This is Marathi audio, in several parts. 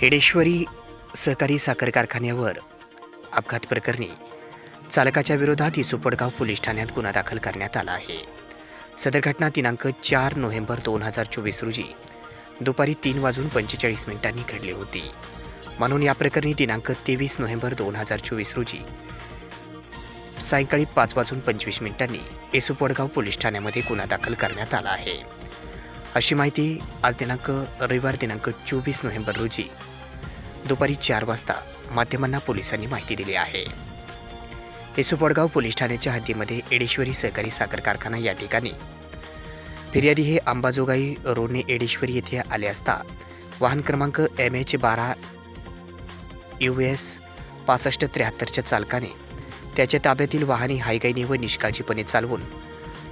हेडेश्वरी सहकारी साखर कारखान्यावर अपघात प्रकरणी चालकाच्या विरोधात इसुपडगाव पोलीस ठाण्यात गुन्हा दाखल करण्यात आला आहे. सदर घटना दिनांक चार नोव्हेंबर दोन हजार चोवीस रोजी दुपारी तीन वाजून पंचेचाळीस मिनिटांनी घडली होती. म्हणून या प्रकरणी दिनांक तेवीस नोव्हेंबर दोन हजार चोवीस रोजी सायंकाळी पाच वाजून पंचवीस मिनिटांनी येसुपडगाव पोलीस ठाण्यामध्ये गुन्हा दाखल करण्यात आला आहे. अशी माहिती आज दिनांक रविवार दिनांक चोवीस नोव्हेंबर रोजी दुपारी चार वाजता माध्यमांना पोलिसांनी माहिती दिली आहे. येसुपडगाव पोलीस ठाण्याच्या हद्दीमध्ये एडेश्वरी सहकारी साखर कारखाना या ठिकाणी फिर्यादी हे अंबाजोगाई रोडने एडेश्वरी येथे आले असता वाहन क्रमांक एम एच बारा यू एस पासष्ट त्र्याहत्तरच्या चालकाने त्याच्या ताब्यातील वाहने हायगाईने व निष्काळजीपणे चालवून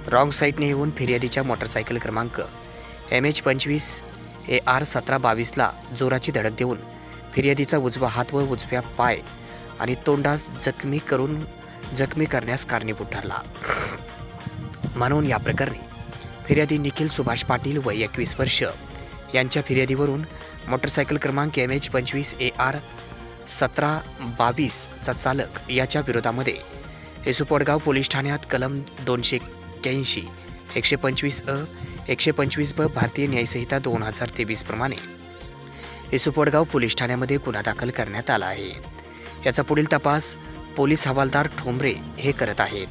रॉंग साईडने येऊन फिर्यादीच्या मोटरसायकल क्रमांक एम एच पंचवीस ए आर सतरा बावीसला जोराची धडक देऊन फिर्यादीचा उजवा हात व उजव्या पाय आणि तोंडात जखमी करून जखमी करण्यास कारणीभूत ठरला. म्हणून या प्रकरणी फिर्यादी निखिल सुभाष पाटील व एकवीस वर्ष यांच्या फिर्यादीवरून मोटरसायकल क्रमांक एम एच पंचवीस ए आर सतरा बावीसचा चालक याच्या विरोधामध्ये हेसुपडगाव पोलीस ठाण्यात कलम दोनशे एक्क्याऐंशी एकशे पंचवीस अ एकशे पंचवीस ब भारतीय न्यायसंहिता दोन हजार तेवीस प्रमाणे. हेसुपडगाव पोलीस ठाण्यामध्ये गुन्हा दाखल करण्यात आला आहे. याचा पुढील तपास पोलीस हवालदार ठोंबरे हे करत आहेत.